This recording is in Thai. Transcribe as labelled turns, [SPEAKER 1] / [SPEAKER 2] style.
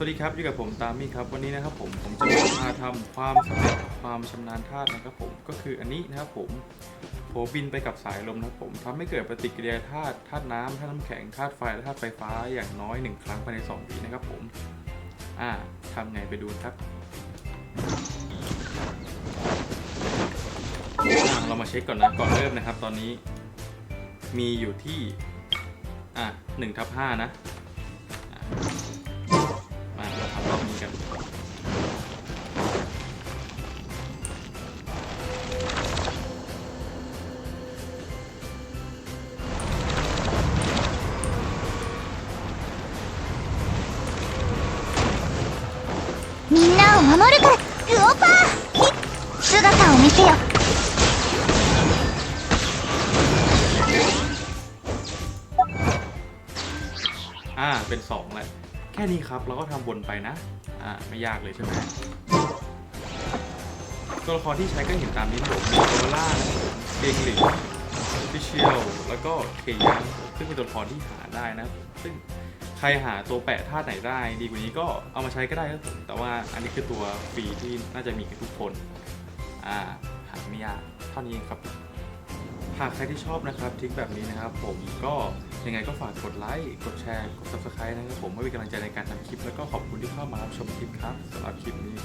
[SPEAKER 1] สวัสดีครับอยู่กับผมตามมี่ครับวันนี้นะครับผมผมจะมาทำความสำเร็จความชำนาญธาตุนะครับผมก็คืออันนี้นะครับผมโผบินไปกับสายลมนะครับผมทำให้เกิดปฏิกิริยาธาตุธาตุน้ำธาตุน้ำแข็งธาตุไฟและธาตุไฟฟ้าอย่างน้อยหนึ่งครั้งภายใน2ปีนะครับผมอ่าทำไงไปดูครับเรามาเช็คก่อนนะก่อนเริ่มนะครับ ตอนนี้มีอยู่ที่อะหนึ่งทับห้านะ
[SPEAKER 2] みんなを守るからグオパー姿を見せよ
[SPEAKER 1] อ่า เป็นสองแหละ แค่นี้ครับ เราก็ทำวนไปนะ อ่า ไม่ยากเลยใช่ไหมตัวละครที่ใช้ก็เห็นตามนี้นะผมมีโซล่าเกงหลิงฟิเชียล แล้วก็เคยังซึ่งเป็นตัวละครที่หาได้นะ ซึ่ง ใครหาตัวแปะธาตุไหนได้ ดีกว่านี้ก็เอามาใช้ก็ได้ครับผมแต่ว่าอันนี้คือตัวฟรีที่น่าจะมีกันทุกคนอ่าหาไม่ยากเท่านี้เองครับหากใครที่ชอบนะครับทิกแบบนี้นะครับ ผมก็ยังไงก็ฝากกดไลค์กดแชร์กด subscribe นะครับผมเพื่อเป็นกำลังใจในการทำคลิป แล้วก็ขอบคุณที่เข้ามารับชมคลิปครับสำหรับคลิปนี้